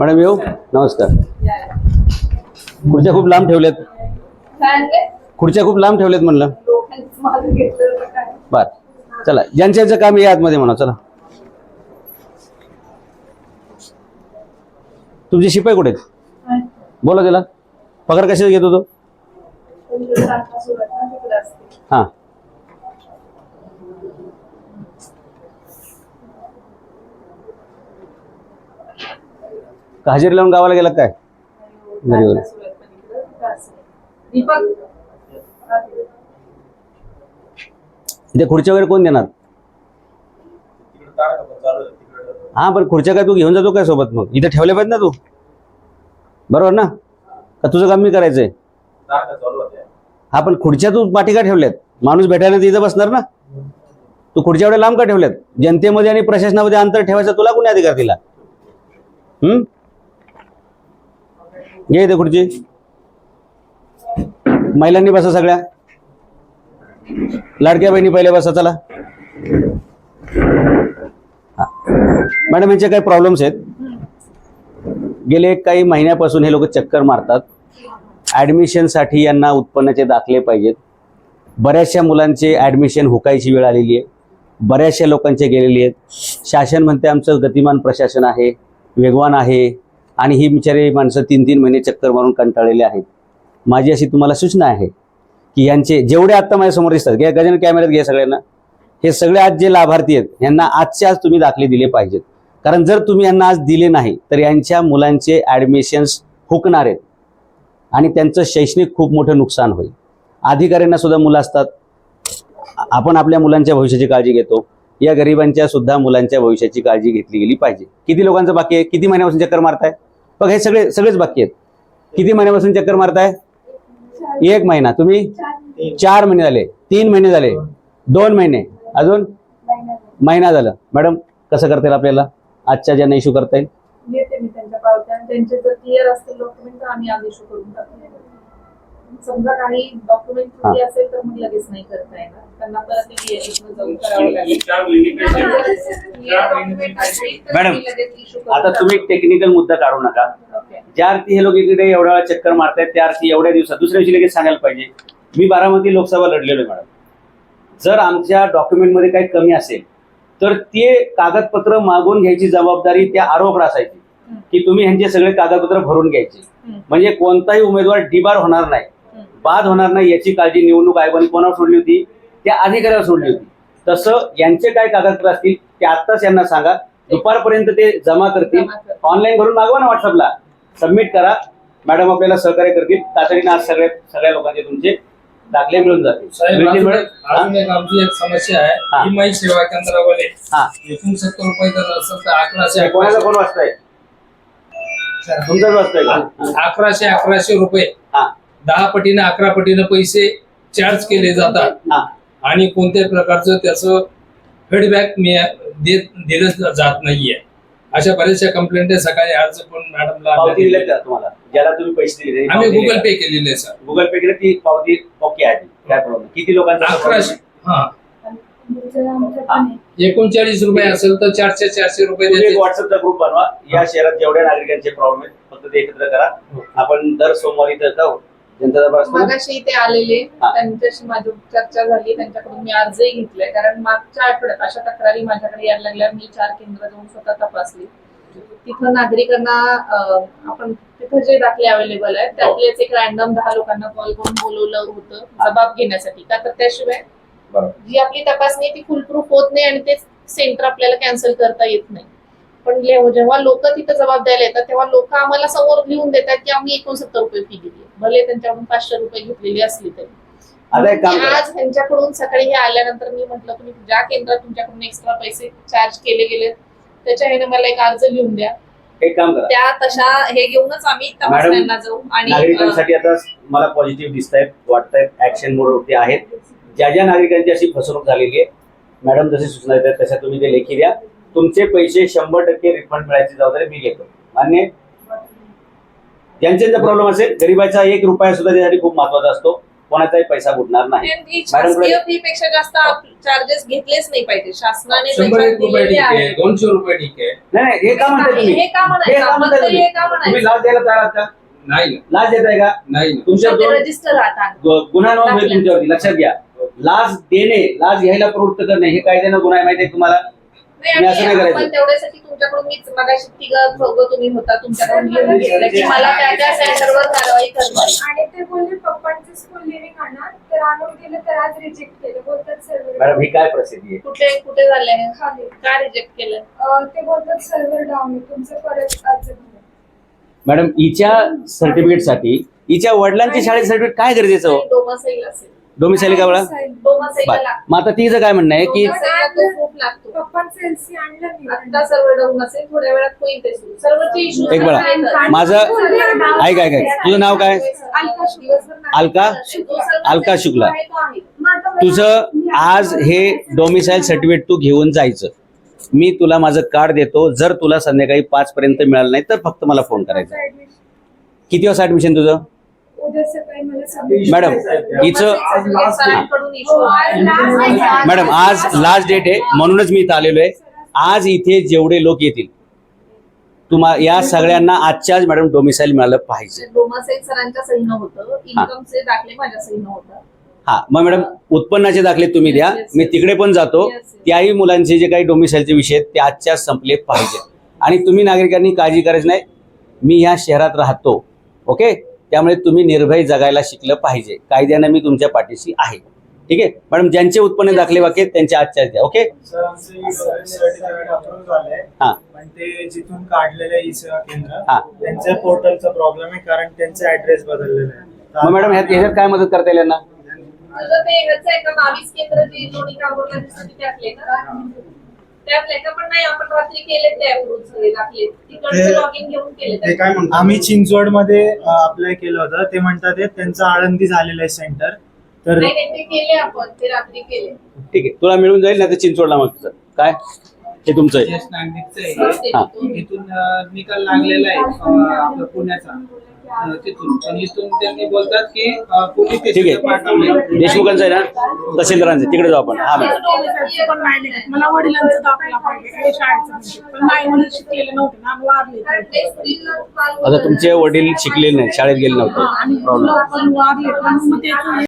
Madam येऊ? नमस्कार. खुर्च्या खूप लांब ठेवल्यात? खुर्च्या खूप लांब ठेवल्यात म्हणलं? बर. चला ज्यांच्या ज्यांचं काम या आतमध्ये म्हणा चला. तुमचे शिपाई कुठे? बोला त्याला. पगार कशाचा घेत होतो? असते. हां. का हजेरी लावून गावाला गेला काय? घरी इथे खुर्च्या वगैरे कोण देणार? हा पण खुर्च्या काय तू घेऊन जातो काय सोबत मग? इथे ठेवल्या पाहिजे ना तू. बरोबर ना? का तुझं काम मी करायचंय? हा पण खुर्च्या तू पाठी का ठेवल्यात? माणूस भेटायला तर इथं बसणार ना? तू खुर्च्या एवढ्या लांब का ठेवल्यात? जनतेमध्ये आणि प्रशासनामध्ये अंतर ठेवायचा तुला कोणी अधिकार दिला? हम्म घे इथे खुर्ची. महिलांनी बसा सगळ्या. लाडक्या बहिणी पहिले बसा चला. मॅडम यांचे काही प्रॉब्लेम्स आहेत. गेले काही महिन्यापासून हे लोक चक्कर मारतात. ॲडमिशनसाठी यांना उत्पन्नाचे दाखले पाहिजेत. बऱ्याचशा मुलांचे ॲडमिशन हुकायची वेळ आलेली आहे. बऱ्याचशा लोकांचे गेलेली आहेत. शासन म्हणते आमचं गतिमान प्रशासन आहे. वेगवान आहे. आणि ही बिचारे माणसं तीन तीन महिने चक्कर मारून कंटाळलेले आहेत. माझी अशी तुम्हाला सूचना आहे की यांचे जेवढे आत्ता माझ्यासमोर दिसतात घ्या गजानन कॅमेऱ्यात घ्या सगळ्यांना. हे सगळे आज जे लाभार्थी आहेत यांना आजच्या आज तुम्ही दाखले दिले पाहिजेत. कारण जर तुम्ही यांना आज दिले नाही तर यांच्या मुलांचे ॲडमिशन्स हुकणार आहेत. आणि त्यांचं शैक्षणिक खूप मोठं नुकसान होईल. अधिकाऱ्यांना सुद्धा मुलं असतात. आपण आपल्या मुलांच्या भविष्याची काळजी घेतो. या गरिबांच्या सुद्धा मुलांच्या भविष्याची काळजी घेतली गेली पाहिजे. किती लोकांचं बाकी आहे? किती महिन्यापासून चक्कर मारताय? बघ हे सगळे सगळेच बाकी आहेत. किती महिन्यापासून चक्कर मारताय? एक महिना. तुम्ही? चार महिने झाले. तीन महिने झाले. दोन महिने. अजून? महिना झालं. मॅडम कसं करता येईल आपल्याला? आजच्या ज्यांना इश्यू करता येईल? समजा काही डॉक्युमेंट त्रुटी असेल तर मग लगेच नाही करता येणार. त्यांना परत ते जाऊन करावं लागेल. मॅडम, आता तुम्ही टेक्निकल मुद्दा काढू नका. ज्या अर्थी हे लोक इकडे एवढ्या वेळा चक्कर मारतायत त्या अर्थी एवढ्या दिवसात दुसऱ्या दिवशी लगेच सांगायला पाहिजे. मी बारामती लोकसभा लढलेलो आहे मॅडम जर आमच्या डॉक्युमेंटमध्ये काही कमी असेल तर ते कागदपत्र मागून घ्यायची जबाबदारी त्या आरोपकडे असायची. की तुम्ही ह्यांचे सगळे कागदपत्र भरून घ्यायचे. म्हणजे कोणताही उमेदवार डिबार होणार नाही. बाद होणार नाही याची काळजी निवडणूक आयोगाने कोणावर सोडली होती? त्या अधिकाऱ्यावर सोडली होती. तसं यांचे काय कागदपत्र असतील ते आत्ताच यांना सांगा. दुपारपर्यंत ते जमा करतील. ऑनलाईन भरून मागवा ना व्हॉट्सअपला. सबमिट करा. मॅडम आपल्याला सहकार्य करतील. तातडीने आज सगळ्या सगळ्या लोकांचे तुमचे दाखले मिळून जातील. आमची एक समस्या. आहे. ही. माई सेवा केंद्रावाले एकोणसत्तर रुपये जर असेल तर अकराशे कोणाला कोण वाचताय? तुमचाच वाचताय का? अकराशे अकराशे रुपये. दहा पटीने अकरा पटीने पैसे चार्ज केले जातात. हा. आणि कोणत्याही प्रकारचं त्याचं फीडबॅक मी देत दिलं जात नाहीये. अशा बऱ्याचशा कंप्लेंट सकाळी अर्ज पण मॅडमला पावती दिली का तुम्हाला? ज्याला तुम्ही पैसे दिले आम्ही गुगल पे केलेले आहे, सर गुगल पे केलं ती पावती ओके आहे. काय प्रॉब्लेम किती लोकांचा अकराशे हा. एकोणचाळीस रुपये असेल तर चारशे चारशे रुपये तुम्ही एक देते व्हॉट्सअपचा ग्रुप बनवा. या शहरात जेवढ्या नागरिकांचे प्रॉब्लेम आहेत फक्त ते एकत्र करा. आपण दर सोमवारी इथं जाऊ. असतो ना? मगाशी इथे आलेले हा. त्यांच्याशी माझी चर्चा झाली त्यांच्याकडून मी अर्जही घेतलाय कारण मागच्या आठवड्यात अशा तक्रारी माझ्याकडे यायला लागल्या मी चार केंद्र जाऊन स्वतः तपासली तिथं नागरिकांना अं, आपण तिथं जे दाखले अवेलेबल आहेत त्यातलेच एक रॅन्डम दहा लोकांना कॉल करून बोलवलं होतं जबाब घेण्यासाठी का तर त्याशिवाय बरोबर. जी आपली तपासणी आहे ती फुलप्रूफ होत नाही आणि ते सेंटर आपल्याला कॅन्सल करता येत नाही पण जेव्हा लोक तिथं जबाब द्यायला येतात तेव्हा लोक आम्हाला समोर लिहून देतात की आम्ही एकोणसत्तर रुपये फी दिली भले त्यांच्याकडून पाचशे रुपये घेतलेली असली तरी. आता एक काम मी करा. आज त्यांच्याकडून सकाळी हे आल्यानंतर मी म्हटलं तुम्ही ज्या केंद्रात तुमच्याकडून एक्स्ट्रा पैसे चार्ज केले गेले त्याच्या ह्याने मला एक अर्ज लिहून द्या. एक काम करा. त्या तशा हे घेऊनच आम्ही तपासण्यांना जाऊ आणि अं, नागरिकांसाठी आता मला पॉझिटिव्ह दिसत आहेत ऍक्शन मोडवरती आहेत. ज्या ज्या नागरिकांची अशी फसवणूक झालेली आहे मॅडम जशी सूचना देतात तशा तुम्ही ते लेखी द्या. तुमचे पैसे शंभर टक्के रिफंड मिळायची जबाबदारी मी घेतो. मान्य ज्यांचे प्रॉब्लेम असेल गरीबाचा एक रुपया सुद्धा त्यासाठी खूप महत्त्वाचा असतो. कोणाचाही पैसा बुडणार नाही. पेक्षा जास्त चार्जेस घेतलेच नाही पाहिजे. शासनाने. दोनशे रुपये ठीक आहे. नाही नाही हे का तुम्ही? हे तुम्ही? लाच द्यायला तयार आहात नाही का? तुमच्या रजिस्टर गुन्हा नोंद होईल तुमच्यावरती. लक्षात घ्या. लाच देणे लाच घ्यायला प्रवृत्त करणे हे कायद्यानं गुन्हा आहे माहिती आहे तुम्हाला? नाही तुम्ही असं नाही आणि करायचं. आपण तेवढ्यासाठी तुमच्याकडून मीच मगाशी तिघं चौघं तुम्ही होता तुमच्याकडून घेऊन घेतलं की मला त्या त्या सेंटरवर कारवाई करणार आणि ते बोलले पप्पांचं स्कूल लिव्हिंग आणा तर आणून दिलं तर आज रिजेक्ट केलं. बोलतात सर्व्हर मॅडम ही काय प्रसिद्धी आहे? कुठे कुठे झाले खाली. का रिजेक्ट केलं? ते बोलतात सर्व्हर डाऊन आहे तुमचं परत अर्ज भरा. मॅडम हिच्या सर्टिफिकेटसाठी हिच्या वडिलांच्या शाळेत सर्टिफिकेट काय गरजेचं हो? डोमासाईल असेल. डोमिसाईल का बळा? मग आता तिचं काय म्हणणं आहे? की एक वेळा. माझं ऐक ऐक ऐक. तुझं नाव काय? अलका? अलका? शुक्ला. तुझं आज हे डोमिसाईल सर्टिफिकेट तू घेऊन जायचं. मी तुला माझं कार्ड देतो. जर तुला संध्याकाळी पाच पर्यंत मिळालं नाही तर फक्त मला फोन करायचा. किती वाजता ऍडमिशन तुझं? उद्या सकाळी मला सबमिट मॅडम हिचं हो. मॅडम आज लास्ट डेट आहे. म्हणूनच मी इथं आलेलो आहे. आज इथे जेवढे लोक येतील तुम्हा या सगळ्यांना आजच्याच मॅडम डोमिसाईल मिळालं पाहिजे. डोमासाईल सरांच्या सहीनं होतं. इन्कमचे दाखले माझ्या सहीनं होतं. हा मग मॅडम उत्पन्नाचे दाखले तुम्ही द्या. मी तिकडे पण जातो. त्याही मुलांचे जे काही डोमिसाईलचे विषय आहेत ते आजच्याच संपले पाहिजे. आणि तुम्ही नागरिकांनी काळजी करायची नाही. मी ह्या शहरात राहतो. ओके त्यामुळे तुम्ही निर्भय जगायला शिकलं पाहिजे. कायद्यानं मी तुमच्या पाठीशी आहे. ठीक आहे? मॅडम ज्यांचे उत्पन्न दाखले बाकी त्यांचे आजच्याच द्या ओके हा पण ते जिथून काढलेलं आहे ई सेवा केंद्र हा. त्यांच्या पोर्टलचा प्रॉब्लेम आहे कारण त्यांचा ऍड्रेस बदललेला आहे. मग मॅडम ह्यात ह्याच्यात काय मदत करता येईल यांना? बावीस केंद्र आम्ही चिंचवडमध्ये अप्लाय केलं होतं. ते म्हणतात ते त्यांचं आळंदी झालेलं आहे सेंटर तर नाही नाही, ते केले आपण. ते रात्री केले. ठीक आहे. तुला मिळून जाईल ना तर चिंचवडला मग तुझं. काय? हे तुमचं आहे. हा. निकाल लागलेला आहे पुण्याचा. तिथून. पण इथून त्यांनी बोलतात की अं, पोलीस ठीक स्टेशनला पाठवलंय. आहे देशमुखांचं आहे ना? तहसीलदारांचं. तिकडे जाऊ आपण. हा मॅडम. पण नाही नाही. मला वडिलांचं दाखला पाहिजे. हे शाळेचं म्हणजे. पण नाही मला शिकलेले नव्हते ना. वारले कारण ते स्त्रीला काल आता तुमचे वडील शिकलेले नाही. शाळेत गेले आणि नव्हते प्रॉब्लेम मुलं पण वारले पण मग ते